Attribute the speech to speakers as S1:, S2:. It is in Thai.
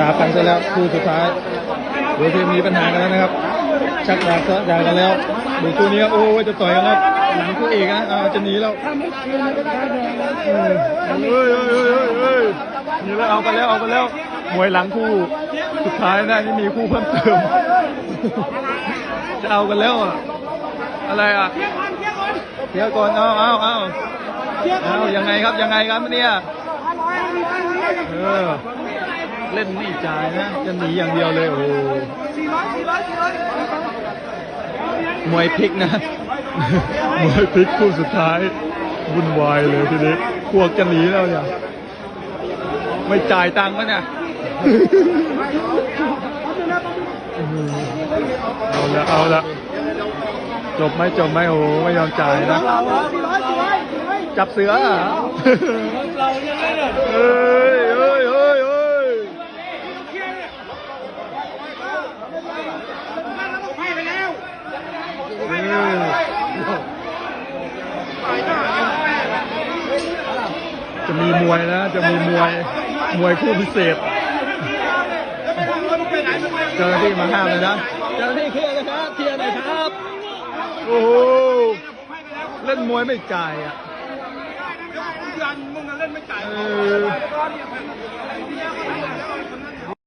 S1: ดาบกันซะแล้วคู่สุดท้ายดูที่มีปัญหากันแล้วนะครับ ชักดาบซะดาบกันแล้วดูคู่นี้โอ้จะต่อยกันแล้วหลังคู่เอกนะอ่าจะหนีแล้วเออเฮ้ยเฮ้ยเฮ้ยเฮ้ยหนีแล้วเอากันแล้วเอากันแล้วมวยหลังคู่สุดท้ายนะนี่มีคู่เพิ่มเติมจะเอากันแล้วอะอะไรอะเดี๋ยวก่อนเอาเอาเอาเอายังไงครับยังไงครับเนี่ยเออ เล่นไม่จ่ายนะจะหนีอย่างเดียวเลยโอ้โหมวยพลิกนะ มวยพลิกคู่สุดท้ายวุ่นวายเลยทีนี้พวกจะหนีแล้วเนี่ย ไม่จ่ายตังค์แล้วเนี่ยเอาละเอาละจบไหมจบไหมโอ้ไม่ยอมจ่ายนะ จับเสือเหรอเฮ้ยเฮ้ยเฮ้ยเฮ้ยเออ จะมีมวยนะ จะมีมวยมวยคู่พิเศษเจ้าหน้าที่มาห้ามเลยนะเจ้าหน้าที่เคลียร์เลยครับเคลียร์หน่อยครับ โอ้โหเล่นมวยไม่จ่ายอะเออ